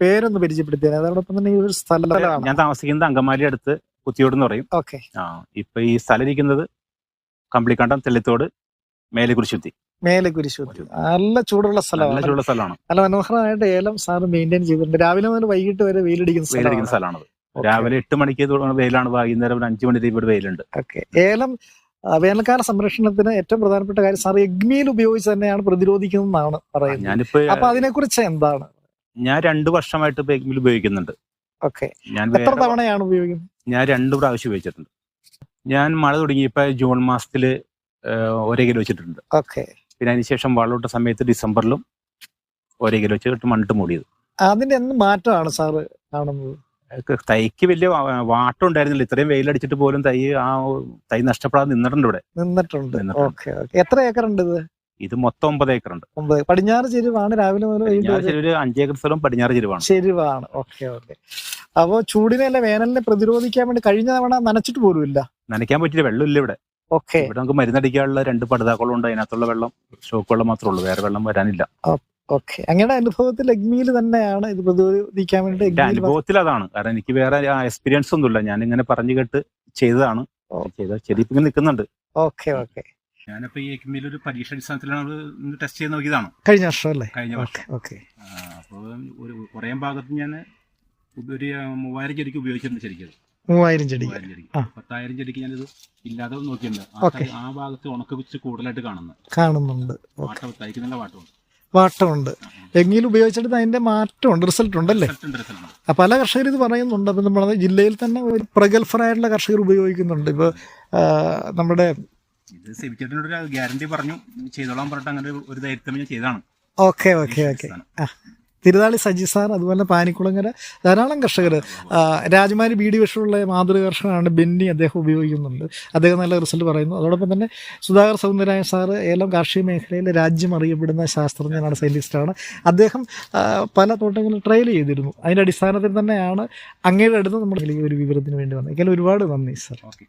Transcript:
പേരൊന്ന് പരിചയപ്പെടുത്തിയാൽ അതോടൊപ്പം തന്നെ ഈ ഒരു സ്ഥലമാണ് ഞാൻ താമസിക്കുന്നത് അങ്കമാലി അടുത്ത് കുത്തിയോട് എന്ന് പറയും. ഓക്കെ. ആ ഇപ്പൊ ഈ സ്ഥലം ഇരിക്കുന്നത് കമ്പിളിക്കണ്ടം തെള്ളിത്തോട് മേലെക്കുറിശുദ്ധി മേലെ കുരിശു നല്ല ചൂടുള്ള നല്ല സ്ഥലമാണ് ചൂടുള്ള സ്ഥലമാണ്. നല്ല മനോഹരമായിട്ട് ഏലം സാർ മെയിന്റെയിൻ ചെയ്തിട്ടുണ്ട്. രാവിലെ മുതൽ വൈകിട്ട് വരെ വെയിലടിക്കുന്ന വെയിലടിക്കുന്ന സ്ഥലമാണ് രാവിലെ എട്ട് മണിക്ക് വെയിലാണ്. വൈകുന്നേരം ഒരു അഞ്ചു മണി ഇവിടെ വെയിലുണ്ട്. ഓക്കെ. ഏലം വേനൽക്കാല സംരക്ഷണത്തിന് ഏറ്റവും പ്രധാനപ്പെട്ട കാര്യം സാർ എഗ്മീൽ ഉപയോഗിച്ച് തന്നെയാണ് പ്രതിരോധിക്കുന്നതെന്നാണ് പറയുന്നത്. അപ്പൊ അപ്പൊ അതിനെക്കുറിച്ച് എന്താണ്? ഞാൻ രണ്ടു വർഷമായിട്ട് ഉപയോഗിക്കുന്നുണ്ട്. ഓക്കെ ഞാൻ എത്ര വേറെ- തവണയാണ് ഉപയോഗിക്കുന്നത് ഞാൻ രണ്ട് പ്രാവശ്യം ഉപയോഗിച്ചിട്ടുണ്ട്. ഞാൻ മഴ തുടങ്ങിയപ്പോ ജൂൺ മാസത്തിൽ ഒരേ കിലോ വെച്ചിട്ടുണ്ട്. ഓക്കെ പിന്നെ അതിനുശേഷം വളമിട്ട സമയത്ത് ഡിസംബറിലും ഒരേ കിലോ വെച്ചിട്ട് മണ്ണിട്ട് മൂടിയത്. അതിന്റെ എന്ത് മാറ്റമാണ് സാറ് കാണുന്നത്? തൈക്ക് വലിയ വാ- വാട്ടം ഉണ്ടായിരുന്നില്ല. ഇത്രയും വെയിലടിച്ചിട്ട് പോലും തൈ ആ തൈ നഷ്ടപ്പെടാതെ നിന്നിട്ടുണ്ട് ഇവിടെ. നിന്നിട്ടുണ്ട്. നിന്നിട്ടുണ്ട്. ഓക്കെ ഓക്കെ എത്ര ഏക്കർ ഉണ്ട് ഇത്? ഇത് മൊത്തം ഒമ്പത് ഏക്കർ ഉണ്ട് ഒമ്പത് പടിഞ്ഞാറ് ചെരുവാണ് രാവിലെ മുതൽ ഒരു അഞ്ചേക്കർ സ്ഥലം പടിഞ്ഞാറ് ചെരുവാണ്. ചെരുവാണ്. Okay okay. അപ്പോ ചൂടിനെ അല്ല വേനലിനെ പ്രതിരോധിക്കാൻ വേണ്ടി കഴിഞ്ഞ തവണ നനച്ചിട്ട് പോലുമില്ല. നനയ്ക്കാൻ പറ്റിയ വെള്ളമില്ല ഇവിടെ. ഓക്കെ. ഇവിടെ നമുക്ക് മരുന്നടിക്കാനുള്ള രണ്ട് പടുതാക്കളും ഉണ്ട്. അതിനകത്തുള്ള വെള്ളം സ്റ്റോക്ക് വെള്ളം മാത്രമേ ഉള്ളൂ. വേറെ വെള്ളം വരാനില്ല. ഓക്കെ. അങ്ങയുടെ അനുഭവത്തിൽ അഗ്നിയിൽ തന്നെയാണ് ഇത് പ്രതിരോധിക്കാൻ വേണ്ടി അനുഭവത്തിൽ അതാണ്. കാരണം എനിക്ക് വേറെ എക്സ്പീരിയൻസ് ഒന്നുമില്ല. ഞാൻ ഇങ്ങനെ പറഞ്ഞു കേട്ട് ചെയ്തതാണ്. ചെയ്ത ചെടി നിൽക്കുന്നുണ്ട് ഓക്കെ ഓക്കെ. ഞാനിപ്പോ ഈ എക്മിൽ ഒരു പരീക്ഷ അടിസ്ഥാനത്തിലാണ് ടെസ്റ്റ് ചെയ്ത് നോക്കിയതാണ്. കഴിഞ്ഞ വർഷം അല്ലേ? കഴിഞ്ഞ വർഷം. ഓക്കെ അപ്പോൾ ഒരു കുറേ ഭാഗത്ത് ഞാൻ ഒരു മൂവായിരം ചെടിക്ക് ഉപയോഗിച്ചിട്ടുണ്ട് ശരിക്കും. മൂവായിരം ചെടി. പത്തായിരം ചെടിക്ക് ഞാനിത് ഇല്ലാതെ നോക്കിയിട്ടുണ്ട്. ആ. ഭാഗത്ത് ഉണക്ക വെച്ച് കൂടുതലായിട്ട് കാണുന്നു കാണുന്നുണ്ട്. വാട്ടമുണ്ട്. വാട്ടമുണ്ട്. എഗ്മിയിൽ ഉപയോഗിച്ചിട്ട് അതിന്റെ മാറ്റമുണ്ട് റിസൾട്ട് ഉണ്ടല്ലേ പല കർഷകർ ഇത് പറയുന്നുണ്ട്. അപ്പം നമ്മുടെ ജില്ലയിൽ തന്നെ പ്രഗത്ഭരായിട്ടുള്ള കർഷകർ ഉപയോഗിക്കുന്നുണ്ട്. ഇപ്പോൾ നമ്മുടെ ഇത് സെബിച്ചേട്ടനോട് ഒരു ഗ്യാരണ്ടി പറഞ്ഞു. ചെയ്തോളാൻ പറഞ്ഞിട്ട് അങ്ങനെ ഒരു- ഒരു ഞാൻ ചെയ്താണ് ഓക്കെ ഓക്കെ ഓക്കെ. തിരുനാളി തിരുതാളി സജി സാർ അതുപോലെ പാനിക്കുളങ്ങര ധാരാളം കർഷകർ രാജമാരി ബി ഡി വിഷമുള്ള മാതൃ കർഷകനാണ് ബെന്നി അദ്ദേഹം ഉപയോഗിക്കുന്നുണ്ട്. അദ്ദേഹം നല്ല റിസൾട്ട് പറയുന്നു. അതോടൊപ്പം തന്നെ സുധാകർ സൗന്ദരായ സാറ് ഏലം കാർഷിക മേഖലയിൽ രാജ്യം അറിയപ്പെടുന്ന ശാസ്ത്രജ്ഞനാണ് സയന്റിസ്റ്റാണ് അദ്ദേഹം പല തോട്ടങ്ങളും ട്രയൽ ചെയ്തിരുന്നു. അതിന്റെ അടിസ്ഥാനത്തിൽ തന്നെയാണ് അങ്ങയുടെ അടുത്ത് നമ്മുടെ ഈ ഒരു വിവരത്തിന് വേണ്ടി വന്നത്. എങ്കിലും ഒരുപാട് നന്ദി സാർ. ഓക്കെ